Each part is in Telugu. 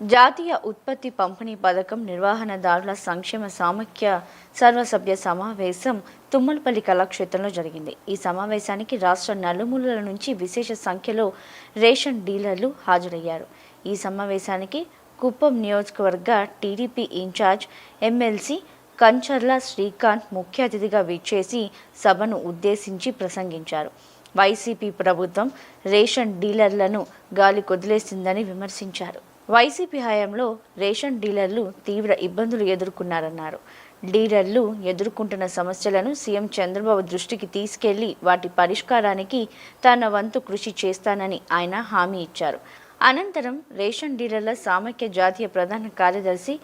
జాతీయ ఉత్పత్తి పంపిణీ పథకం నిర్వహణదారుల సంక్షేమ సామఖ్య సర్వసభ్య సమావేశం తుమ్మలపల్లి కళాక్షేత్రంలో జరిగింది. ఈ సమావేశానికి రాష్ట్ర నలుమూలల నుంచి విశేష సంఖ్యలో రేషన్ డీలర్లు హాజరయ్యారు. ఈ సమావేశానికి కుప్పం నియోజకవర్గ TDP in charge MLC Kancharla Srikanth ముఖ్య అతిథిగా విచ్చేసి సభను ఉద్దేశించి ప్రసంగించారు. వైసీపీ ప్రభుత్వం రేషన్ డీలర్లను గాలి కొదిలేసిందని విమర్శించారు. వైసీపీ హయాంలో రేషన్ డీలర్లు తీవ్ర ఇబ్బందులు ఎదుర్కొన్నారన్నారు. డీలర్లు ఎదుర్కొంటున్న సమస్యలను సీఎం చంద్రబాబు దృష్టికి తీసుకెళ్ళి వాటి పరిష్కారానికి తన వంతు కృషి చేస్తానని ఆయన హామీ ఇచ్చారు. అనంతరం రేషన్ డీలర్ల సామఖ్య జాతీయ ప్రధాన కార్యదర్శి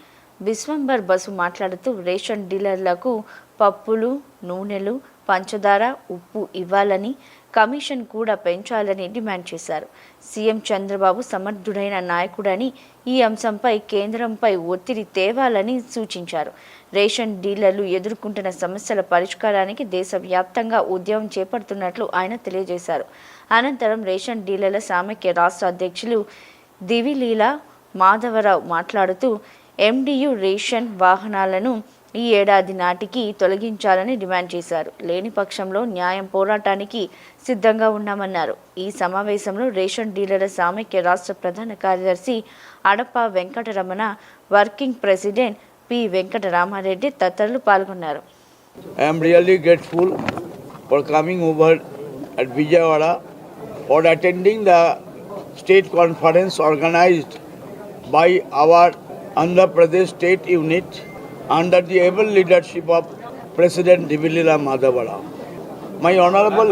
విశ్వంబర్ బసు మాట్లాడుతూ రేషన్ డీలర్లకు పప్పులు నూనెలు పంచదార ఉప్పు ఇవ్వాలని కమిషన్ కూడా పెంచాలని డిమాండ్ చేశారు. సీఎం చంద్రబాబు సమర్థుడైన నాయకుడని ఈ అంశంపై కేంద్రంపై ఒత్తిడి తేవాలని సూచించారు. రేషన్ డీలర్లు ఎదుర్కొంటున్న సమస్యల పరిష్కారానికి దేశవ్యాప్తంగా ఉద్యమం చేపడుతున్నట్లు ఆయన తెలియజేశారు. అనంతరం రేషన్ డీలర్ల సామైక్య రాష్ట్ర అధ్యక్షులు దివిలీల మాధవరావు మాట్లాడుతూ ఎండియు రేషన్ వాహనాలను ఈ ఏడాది నాటికి తొలగించాలని డిమాండ్ చేశారు. లేని పక్షంలో న్యాయం పోరాటానికి సిద్ధంగా ఉన్నామన్నారు. ఈ సమావేశంలో రేషన్ డీలర్ల సామైక్య రాష్ట్ర ప్రధాన కార్యదర్శి Adapa Venkataramana working president P Venkataramareddy తదితరులు పాల్గొన్నారు. I am really grateful for coming over at Vijayawada for attending the state conference by our Andhra Pradesh state unit under the able leadership of President Divilila Madhavada. My honorable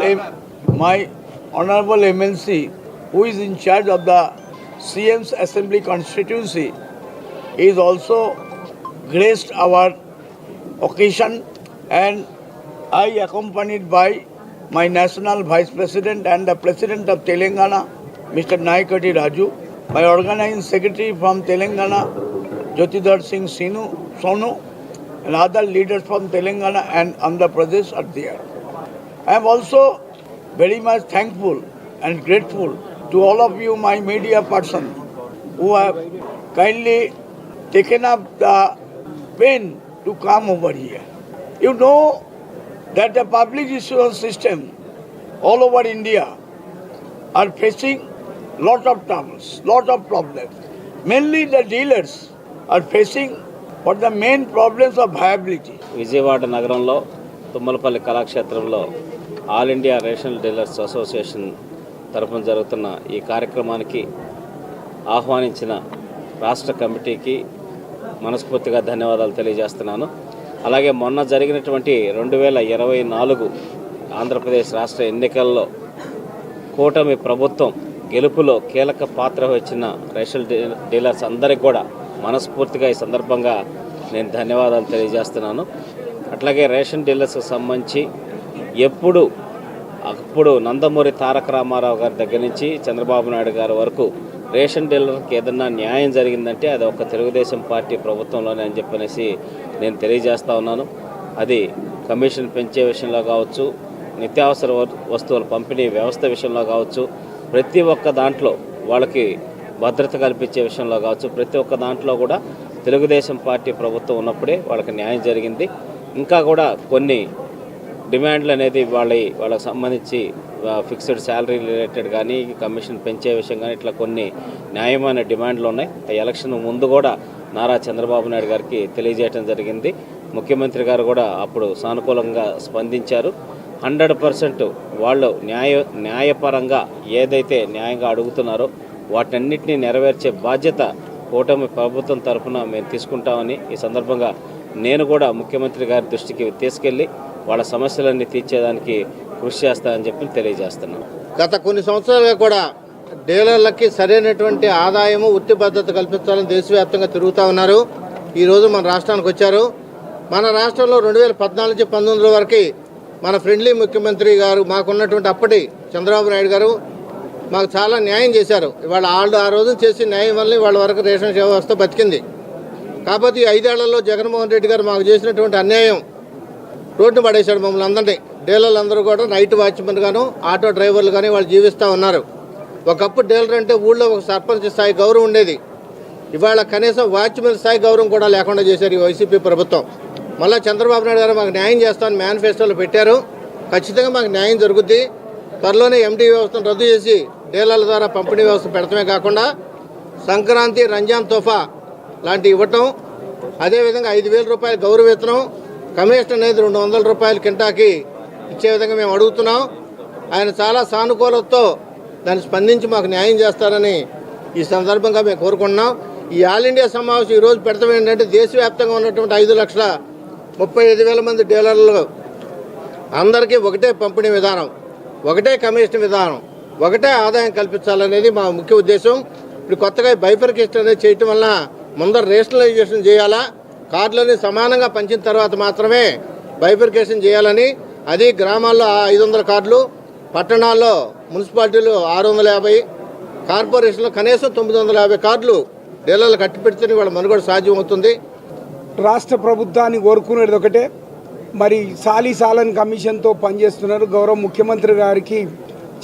my honorable MLC, who is in charge of the CM's Assembly constituency, is also graced our occasion and I accompanied by my national vice president and the president of Telangana, Mr. Naikati Raju, my organizing secretary from Telangana, Jyotidhar Singh Sinu, Sonu, and other leaders from Telangana and Andhra Pradesh are there. I am also very much thankful and grateful to all of you, my media person, who have kindly taken up the pain to come over here. You know that the public insurance system all over India are facing lot of troubles, lot of problems. Mainly the dealers are facing what the main problems of viability Vijayawada నగరంలో తుమ్మలపల్లి కళాక్షేత్రంలో all India ration dealers association తరఫున జరుగుతున్న ఈ కార్యక్రమానికి ఆహ్వానించిన రాష్ట్ర కమిటీకి మనస్ఫూర్తిగా ధన్యవాదాలు తెలియజేస్తున్నాను. అలాగే మొన్న జరిగినటువంటి రెండు వేల ఇరవై నాలుగు ఆంధ్రప్రదేశ్ రాష్ట్ర ఎన్నికల్లో కూటమి ప్రభుత్వం గెలుపులో కీలక పాత్ర వచ్చిన రేషన్ డీలర్స్ అందరికీ కూడా మనస్ఫూర్తిగా ఈ సందర్భంగా నేను ధన్యవాదాలు తెలియజేస్తున్నాను. అట్లాగే రేషన్ డీలర్స్కి సంబంధించి ఎప్పుడు అప్పుడు నందమూరి తారక రామారావు గారి దగ్గర నుంచి చంద్రబాబు నాయుడు గారి వరకు రేషన్ డీలర్కి ఏదన్నా న్యాయం జరిగిందంటే అది ఒక తెలుగుదేశం పార్టీ ప్రభుత్వంలోనే అని చెప్పనేసి నేను తెలియజేస్తా ఉన్నాను. అది కమిషన్ పెంచే విషయంలో కావచ్చు నిత్యావసర వ- వస్తువుల పంపిణీ వ్యవస్థ విషయంలో కావచ్చు ప్రతి ఒక్క దాంట్లో వాళ్ళకి భద్రత కల్పించే విషయంలో కావచ్చు ప్రతి ఒక్క దాంట్లో కూడా తెలుగుదేశం పార్టీ ప్రభుత్వం ఉన్నప్పుడే వాళ్ళకి న్యాయం జరిగింది. ఇంకా కూడా కొన్ని డిమాండ్లు అనేది వాళ్ళ వాళ్ళకి సంబంధించి ఫిక్స్డ్ శాలరీ రిలేటెడ్ కానీ కమిషన్ పెంచే విషయం కానీ ఇట్లా కొన్ని న్యాయమైన డిమాండ్లు ఉన్నాయి. ఆ ఎలక్షన్ ముందు కూడా నారా చంద్రబాబు నాయుడు గారికి తెలియజేయడం జరిగింది. ముఖ్యమంత్రి గారు కూడా అప్పుడు సానుకూలంగా స్పందించారు. హండ్రెడ్ పర్సెంట్ వాళ్ళు న్యాయ న్యాయపరంగా ఏదైతే న్యాయంగా అడుగుతున్నారో వాటన్నిటిని నెరవేర్చే బాధ్యత కూటమి ప్రభుత్వం తరఫున మేము తీసుకుంటామని ఈ సందర్భంగా నేను కూడా ముఖ్యమంత్రి గారి దృష్టికి తీసుకెళ్ళి వాళ్ళ సమస్యలన్నీ తీర్చేదానికి కృషి చేస్తానని చెప్పి తెలియజేస్తున్నాను గత కొన్ని సంవత్సరాలుగా కూడా డీలర్లకి సరైనటువంటి ఆదాయము వృత్తి భద్రత కల్పించాలని దేశవ్యాప్తంగా తిరుగుతూ ఉన్నారు. ఈరోజు మన రాష్ట్రానికి వచ్చారు. మన రాష్ట్రంలో రెండు వేల పద్నాలుగు నుంచి పంతొమ్మిది వరకు మన ఫ్రెండ్లీ ముఖ్యమంత్రి గారు మాకున్నటువంటి అప్పటి చంద్రబాబు నాయుడు గారు మాకు చాలా న్యాయం చేశారు. ఇవాళ వాళ్ళు ఆ రోజు చేసిన న్యాయం వల్ల వాళ్ళ వరకు రేషన్ వ్యవస్థ బతికింది. కాకపోతే ఈ ఐదేళ్ళలో జగన్మోహన్ రెడ్డి గారు మాకు చేసినటువంటి అన్యాయం రోడ్డు పడేశాడు మమ్మల్ని అందరినీ. డీలర్లు అందరూ కూడా నైట్ వాచ్మెన్ గాను ఆటో డ్రైవర్లు కానీ వాళ్ళు జీవిస్తూ ఉన్నారు. ఒకప్పుడు డీలర్ అంటే ఊళ్ళో ఒక సర్పంచ్ స్థాయి గౌరవం ఉండేది. ఇవాళ కనీసం వాచ్మెన్ స్థాయి గౌరవం కూడా లేకుండా చేశారు ఈ వైసీపీ ప్రభుత్వం. మళ్ళీ చంద్రబాబు నాయుడు గారు మాకు న్యాయం చేస్తామని మేనిఫెస్టోలో పెట్టారు. ఖచ్చితంగా మాకు న్యాయం జరుగుద్ది. త్వరలోనే ఎండి వ్యవస్థను రద్దు చేసి డీలర్ల ద్వారా పంపిణీ వ్యవస్థ పెడతమే కాకుండా సంక్రాంతి రంజాన్ తోఫా లాంటి ఇవ్వటం అదేవిధంగా ఐదు వేల రూపాయల గౌరవ వేతనం కమిషన్ అనేది రెండు వందల రూపాయల కింటాకి ఇచ్చే విధంగా మేము అడుగుతున్నాం. ఆయన చాలా సానుకూలతతో దాన్ని స్పందించి మాకు న్యాయం చేస్తారని ఈ సందర్భంగా మేము కోరుకుంటున్నాం. ఈ ఆల్ ఇండియా సమావేశం ఈరోజు పెడతాం ఏంటంటే దేశవ్యాప్తంగా ఉన్నటువంటి ఐదు లక్షల ముప్పై ఐదు వేల మంది డీలర్లు అందరికీ ఒకటే పంపిణీ విధానం. ఒకటే కమిషన్ విధానం ఒకటే ఆదాయం కల్పించాలనేది మా ముఖ్య ఉద్దేశం. ఇప్పుడు కొత్తగా బైఫర్కేషన్ అనేది చేయటం వలన ముందర రేషనలైజేషన్ చేయాలా? కార్డులని సమానంగా పంచిన తర్వాత మాత్రమే బైఫర్కేషన్ చేయాలని. అది గ్రామాల్లో ఐదు వందల కార్డులు పట్టణాల్లో మున్సిపాలిటీలు ఆరు వందల యాభై కార్పొరేషన్లో కనీసం తొమ్మిది వందల యాభై కార్డులు డీలర్లు కట్టి పెడితేనే వాళ్ళ మనుగడ సాధ్యమవుతుంది. రాష్ట్ర ప్రభుత్వాన్ని కోరుకునేది ఒకటే. మరి సాలి సాలన్ కమిషన్తో పనిచేస్తున్నారు. గౌరవ ముఖ్యమంత్రి గారికి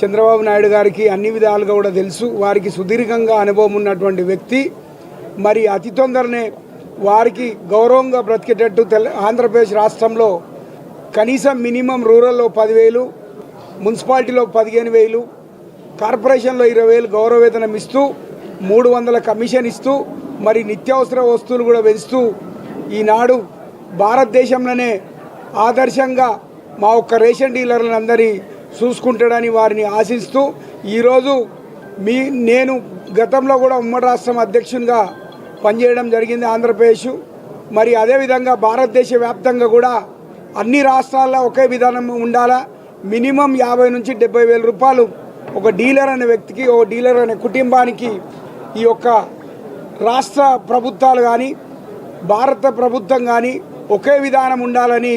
చంద్రబాబు నాయుడు గారికి అన్ని విధాలుగా కూడా తెలుసు. వారికి సుదీర్ఘంగా అనుభవం ఉన్నటువంటి వ్యక్తి. మరి అతి తొందరనే వారికి గౌరవంగా బ్రతికేటట్టు తెల ఆంధ్రప్రదేశ్ రాష్ట్రంలో కనీసం మినిమం రూరల్లో పదివేలు మున్సిపాలిటీలో పదిహేను వేలు కార్పొరేషన్లో ఇరవై వేలు గౌరవవేతనం ఇస్తూ మూడు వందల కమిషన్ ఇస్తూ మరి నిత్యావసర వస్తువులు కూడా పెంచుతూ ఈనాడు భారతదేశంలోనే ఆదర్శంగా మా ఒక్క రేషన్ డీలర్లను అందరి చూసుకుంటాడని వారిని ఆశిస్తూ ఈరోజు మీ నేను గతంలో కూడా ఉమ్మడి రాష్ట్రం అధ్యక్షునిగా పనిచేయడం జరిగింది ఆంధ్రప్రదేశ్. మరి అదేవిధంగా భారతదేశ వ్యాప్తంగా కూడా అన్ని రాష్ట్రాల్లో ఒకే విధానం ఉండాలా? మినిమం యాభై నుంచి డెబ్బై వేల రూపాయలు ఒక డీలర్ అనే వ్యక్తికి ఒక డీలర్ అనే కుటుంబానికి ఈ యొక్క రాష్ట్ర ప్రభుత్వాలు కానీ భారత ప్రభుత్వం కానీ ఒకే విధానం ఉండాలని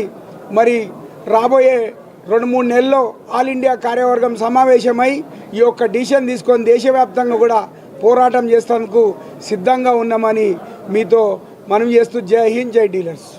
మరి రాబోయే రెండు మూడు నెలల్లో ఆల్ ఇండియా కార్యవర్గం సమావేశమై ఈ యొక్క డిసిషన్ తీసుకొని దేశవ్యాప్తంగా కూడా పోరాటం చేసేందుకు సిద్ధంగా ఉన్నామని మీతో మనం చేస్తూ జై హింద్ జై డీలర్స్.